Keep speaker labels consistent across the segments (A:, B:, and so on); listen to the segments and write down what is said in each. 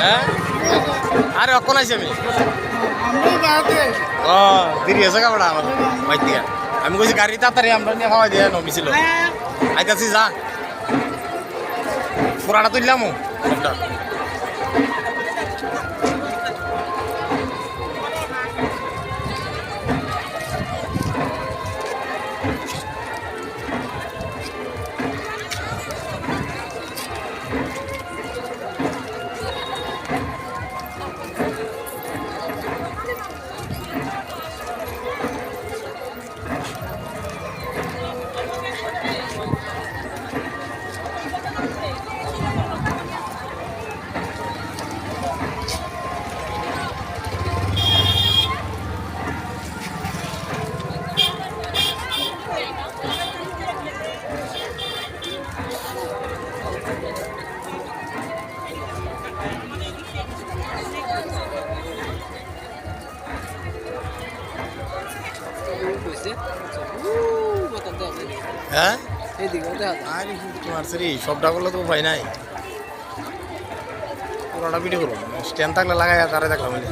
A: হ্যাঁ? আরে অক্ষণ আছি আমি। ও দেরি হয়েছে কাপড় আমার বাইর থেকে আমি কইছি গাড়ি তাড়াতাড়ি আমরা নিয়ে খাওয়া দিয়ে নমিছিল আইতাছি যা। পুরাটা তুললাম সবটা হ্যাঁ? আরে তোমার সরি সবটা করলে তো উপায় নাই। পুরোটা ভিডিও করব স্ট্যান্ড থাকলে লাগাই তারে দেখলাম ওই যে।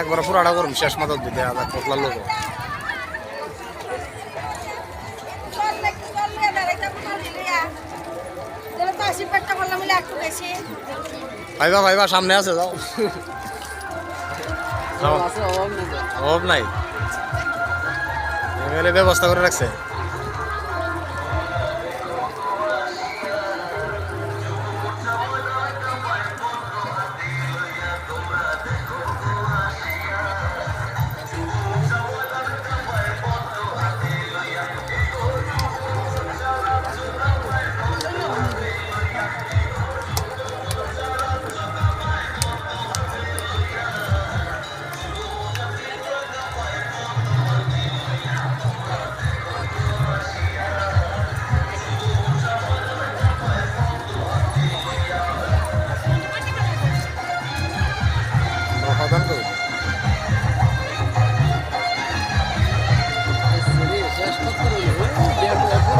A: একবার পুরাটা করুন শেষ মাথা দিতে আদা কতলা লোক। ভাইবা ভাইবা সামনে আছে যাও। যাও। অভাব নাই। ব্যবস্থা করে রাখছে।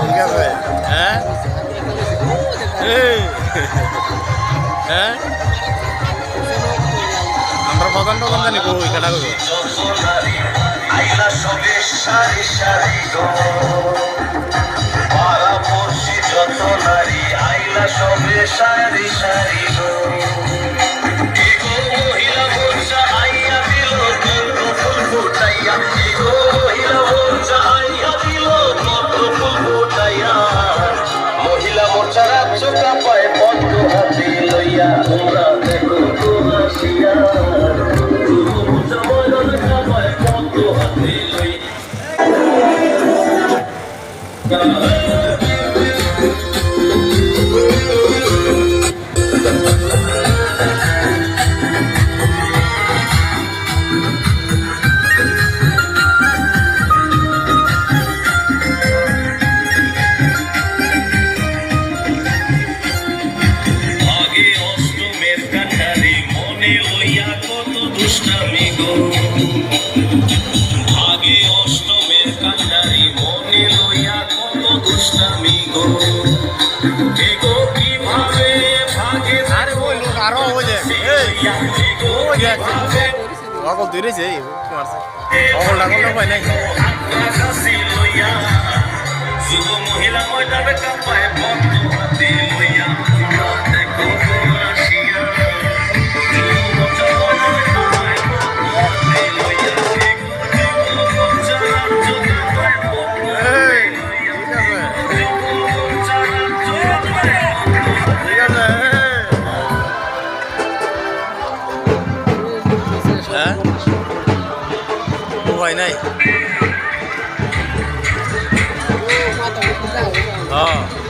A: ঠিক হ্যাঁ। হ্যাঁ? আমরা প্রধান প্রধান জানি
B: গো সারি গো। সবে সারি সারি গো। মোর্চা পায় পদ্ম হাতে লইয়া তোমরা দুষ্টামি গো আগে অষ্টমের কাঠারে মনে লইয়া কত দুষ্টামি গো এগো কীভাবে ভাগে
A: আরে ওই লোক আরও ওই যে এই
B: এগো
A: ওই যে
B: কীভাবে
A: অকল রয়েছে এই মারছে নাই
B: যুব মহিলা ময়দানে কাঁপায়
A: উপায় নাই হ্যাঁ